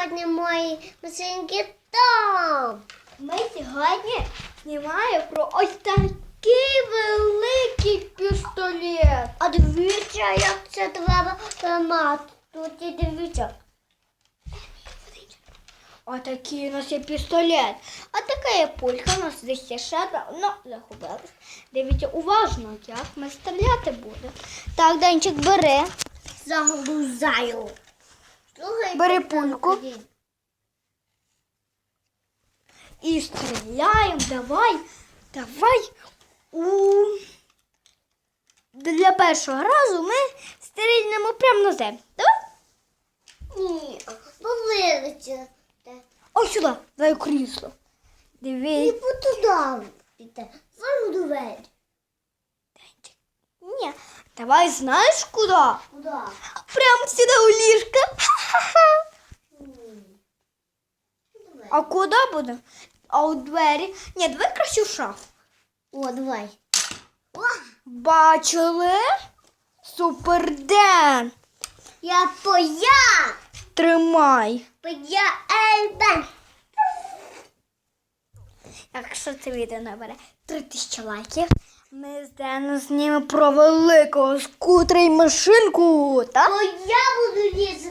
сьогодні мої машинки там. Ми сьогодні знімаємо про ось такий великий пістолет. А дивіться, як це треба тримати. Тут і дивіться. Отакий у нас є пістолет. А така є пулька, у нас десь є ще давно загубилась. Дивіться уважно, як ми стріляти будемо. Так, Денчик, бери. Загрузаю. Бери пульку. І стріляємо. Давай. Давай. У... Для першого разу ми стрільнемо прямо на землю. Давай. Ні, повилиться. Ось сюди, дай крісло. І Дивись. туди піде. Сам двері. Ні. Давай знаєш куди? Куди? Прямо сюди у ліжко. А куди буде? А у двері? Ні, давай краще в шафу. О, давай. О, Бачили? Суперден. я поя. Тримай. Поя Ельбен. Якщо це відео набере 3000 лайків, ми з Деном знімемо про великого скутера і машинку, так? Бо я буду лізти.